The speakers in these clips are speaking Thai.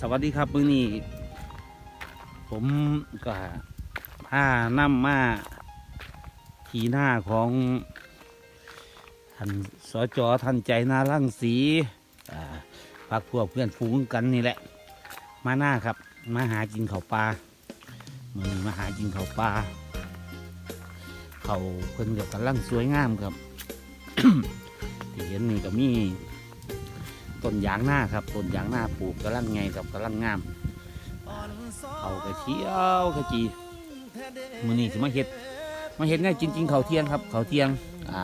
สวัสดีครับมื้อนี้ ผมก็พานำมาทีหน้าของท่านสจท่านใจนาลังสีพักพวกเพื่อนฝูงกันนี่แหละ มาหน้าครับ มาหากินเขาปลามือนมาหากินเขาปลาเขาเพิ่นกับกำลังสวยงามครับที่เห็นนี่ก็มี ต้นยางหน้าครับต้นยางหน้าปลูกกำลังไงกับกำลังงามเขากระเชียวกระจีมือนี้สิมาเห็ดมาเห็ดง่ายจริง ๆ เขาเที่ยงครับ เขาเที่ยงอ่า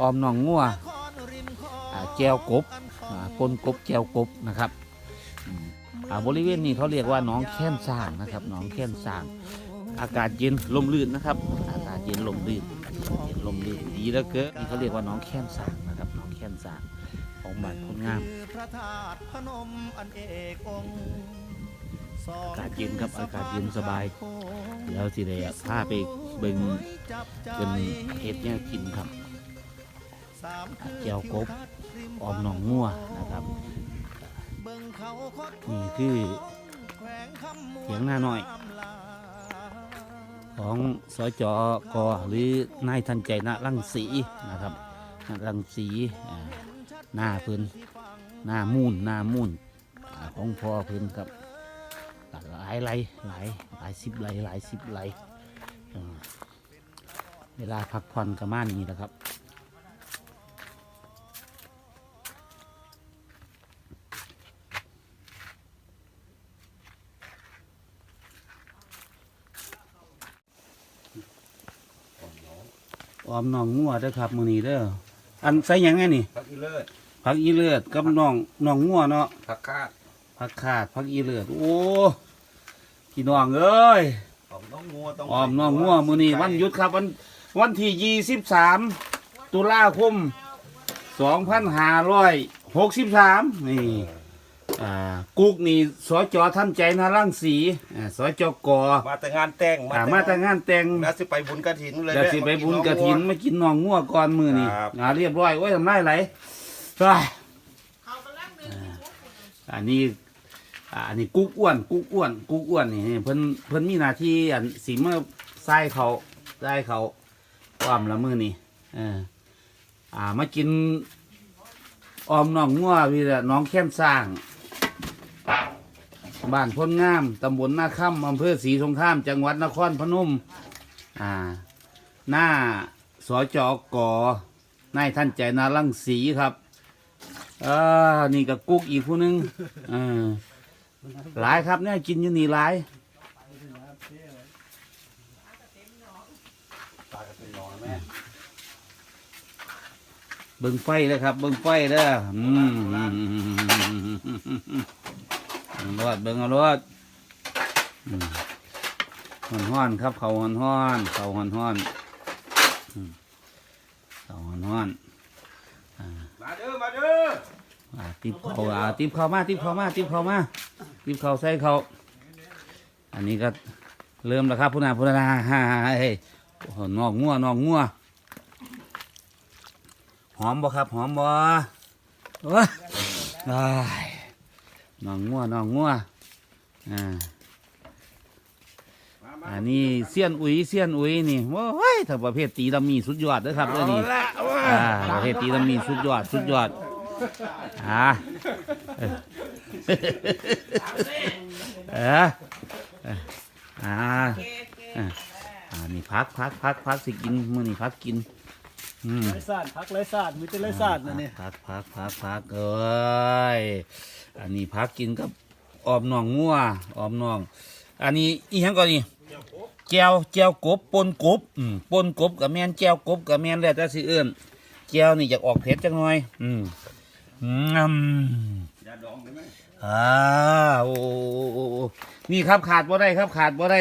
ออมหนองงัวอ่าแจวกบอ่าปนกบแจวกบนะครับอ่าบริเวณนี้เขาเรียกว่าน้องแค้นสร้างนะครับน้องแค้นสร้าง อากาศเย็นลมลื่นนะครับ อากาศเย็นลมลื่นเย็นลมลื่นดีแล้วเกินนี่เขาเรียกว่าน้องแค้นสร้างนะครับน้องแค้นสร้าง ของบ้านคนงามพระธาตุพนมอันเอกองค์สองอากาศเย็นครับอากาศเย็นสบาย แล้วสิได้พาไปเบิ่งจับใจเป็นเห็ดเนี่ยกินครับสามคืนแก้วกบออมหนองงัวนะครับเบิ่งเขาคดนี่คือแขวงคำมูลเถียงหน้าหน่อยตามลาของสจกหรือนายทันใจณรังสีนะครับณรังสีอ่า หน้าพื้นหน้ามูนหน้ามูนอ่าของพ่อพื้นครับหลายไรหลายหลายสิบไรหลายสิบไรอ่าเวลาพักผ่อนกับม่านนี่แหละครับออมน้องงัวเด้อครับมือนี้เด้อ อันใส่หยังไงนี่พักอีเลิศผักอีเลือดกับน้องน้องงัวเนาะพักคาดผักขาดผักอีเลือดโอ้พี่น้องเอ้ยออมน้องงัวต้องออมน้องงัวมื้อนี้วันหยุดครับวันวันที่ยี่สิบสามตุลาคมสองพันห้าร้อยหกสิบสามนี่ อ่ากุ๊กนี่สจท่านใจนารังสีอ่าสจกมาแต่งานแต่งอ่ามาแต่งงานแต่งแล้วสิไปบุญกระถินเลยเดี๋ยวสิไปบุญกระถินมากินน้องงัวก่อนมือนี่ครับ อ่าเรียบร้อยโอ้ยทำไรไหลไปอันนี้อ่าอันนี้กุ๊กอ้วนกุ๊กอ้วนกุ๊กอ้วนนี่เพิ่นเพิ่นมีหน้าที่อันสีเมื่อใส่เขาใส่เขาความละมือนี่เอออ่ามากิน ออมน้องงัวพี่ละน้องแค้มสร้าง บ้านพ้นงาม ตำบลนาค่ำอำเภอศรีสงคราม จังหวัดนครพนม อ่า หน้าสจกนายท่านใจนาลังสีครับเออนี่กับกุ๊กอีกผู้หนึงเออหลายครับเนี่ยกินอยู่นี่หลายเบิ่งไฟเลยครับ เบิ่งไฟเด้ออืม เบิ่งรอดเบิ่งเอารอดอืมฮ้อนฮ้อนครับเขาฮ้อนฮ้อนเขาฮ้อนฮ้อนเขาฮ้อนฮ้อนมาเด้อมาเด้อๆอ่าติบเขาอ่าติบเขามาติบเขามาติบเขามาติบเขาใส่เขาอันนี้ก็เริ่มแล้วครับพุนาพุนาฮ่าเฮ้ยโอ้หนอกงัวนอกงัวหอมบ่ครับหอมบ่โอ้าย นอกงัวนอกงัวอ่ามามาอันนี้เสี้ยนอุ๋ยเสี้ยนอุ๋ยนี่โอ้ยถ้าประเภทตีดำมีสุดยอดเด้อครับเด้อนี่เอาละเอาละอ่าประเภทตีดำมีสุดยอดสุดยอดอ่าเออเอออ่าอ่าอ่านี่พักพักพักพักสิกินมื้อนี้พักกินอืม ไรศาสตร์พักไรศาสตร์มีแต่ไรศาสตร์นะเนี่ยพักพักพักพักเอ้ยอันนี้พักกินกับออมน่องงัวออมน่อง อันนี้อีหยังก่อนนี่แจวแจวกบปนกบอืมปนกบกับแมนแจวกบกับแมนแล้วแต่สิเอื้นแจวนี่อยากออกเผ็ดจังหน่อย อืมอืมอย่าดองได้ไหมอ่าโอ้โอ้โอ้โอ้โอ้นี่ครับขาดบ่ได้ครับขาดบ่ได้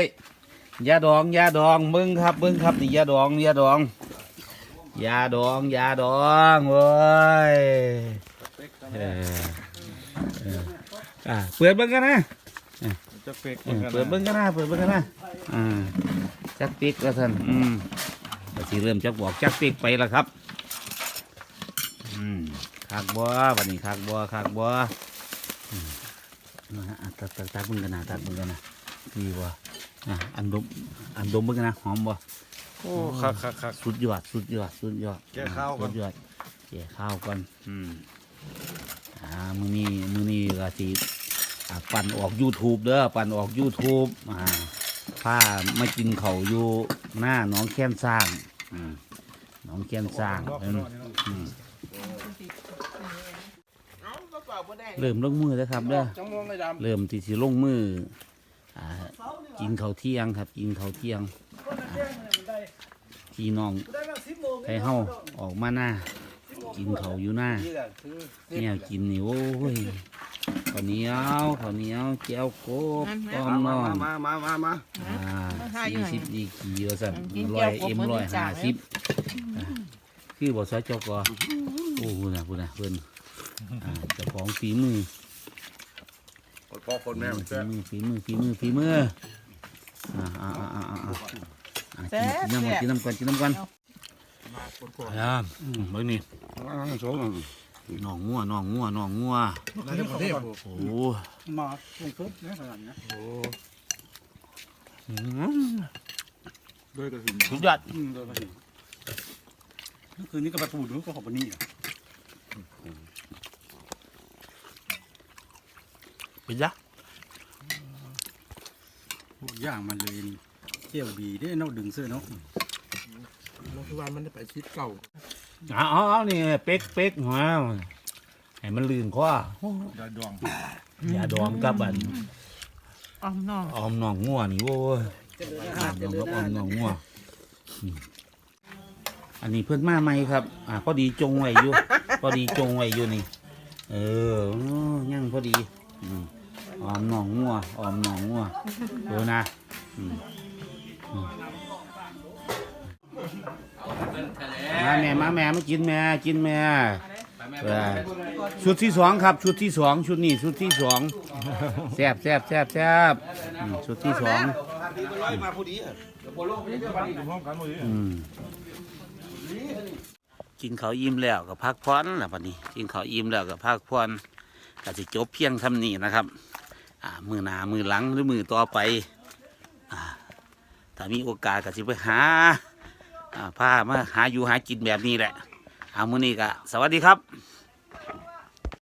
ยาดองยาดองเบิ้งครับเบิ้งครับนี่ยาดองยาดอง ยาดองยาดองเว้ยเออเอออ่าเปิดเบิ้งกันนะจะเป็กเออเปิดเบิ้งกันนะเปิดเบิ้งกันนะอ่าจักปิกแล้วท่านอืมก็สิเริ่มจักบอกจักปิกไปแล้วครับอืมคักบัววันนี้คักบัวคักบัวนะฮะอะตักตักตักมึงกันนะตักมึงกันนะดีว่ะ อะอันดมอันดมมึงกันนะหอมบ่โอ้คักคักคัก สุดยอด สุดยอด สุดยอดแกะข้าวก่อน สุดยอดแกะข้าวก่อน อืม อ่า มือนี้มือนี้ก็สิอ่าปั่นออก YouTube เด้อ ปั่นออก YouTube อ่าผ้ามากินเขาวอยู่หน้าหน้องแค้นสร้าง อืมหน้องแค้นสร้างเพิ่นอืมเริ่มลงมือแล้วครับเด้อ จังมองไอ้ดำเริ่มที่สิลงมืออ่า กินข้าวเที่ยงครับ กินข้าวเที่ยงคนนั้นแจ้งเนี่ยมันได้พี่น้องได้มาสิบโมงให้เฮาออกมาหน้า กินเขาวอยู่หน้านี่แหละคือเนี่ยกินนี่โอ้ยข้าวเหนียวข้าวเหนียวแก้วโคบต้อมมาน้อมามมามามามาอ่าสี่สิบดีกี่ว่าสั่นกินร้แก้อวยครบเอ็มมื้อร้อยที่สาห้ามสิบอ่าคือบอกซอยจอกอโอ้โหนะพูดนะเพิ่นอ่าเจ้าของฝีมือ คนพ่อคนแม่มันฝีแซ่บมือฝีมือฝีมือฝีมือ อ่าอ่าอ่าอ่าอ่าอ่ากินน้ำก่อนกินน้ำก่อนกินน้ำก่อนอ่ามเบิ่งนี่โชว์หนองงัวหนองงัวหนองงัวแล้วจะประเทศโอ้มาลงทุบนะขนาดนี้อืมด้วยกระถิ่นสุดยอดอืมโดยประเทศนี่คืนนี้ก็ประตูดูก็ขอบปนี่อะเป็นยักษ์ ย่างมันเลยนี่เที่ยวบีได้เนาะดึงเสื้อเนาะเราคือว่ามันได้ไปชิดเก่าเอาเอาเอานี่เป๊กเป๊กหัวให้มันลื่นคอดาดองอย่าดอมกับอันอ้อมน้องออมหนองงัวนี่โว้ยออมหนองกับออมหนองงัวอืมอันนี้เพื่อนมาใหม่ครับ อ่าพอดีจงไว้อยู่พอดีจงไว้อยู่นี่ เออโอ้ยังพอดี อืม ออมหนองงัวออมหนองงัวดูนะอืมอืมมาแม่มาแม่มากินแม่กินแม่เออชุดที่สองครับ ชุดที่สองชุดนี้ชุดที่สองแซบแซบแซบแซบอืมชุดที่สองอืมกินเขาวอิ่มแล้วก็พักผ่อนและวันนี้กินเขาวอิ่มแล้วก็พักผ่อนก็จะจบเพียงเทำนี้นะครับ มือหนามือหลังหรือมือต่อไปอ่าถ้ามีโอกาสก็สิไปหาผ้ามาหาอยู่หากินแบบนี้แหละเอามือนี้ก็สวัสดีครับ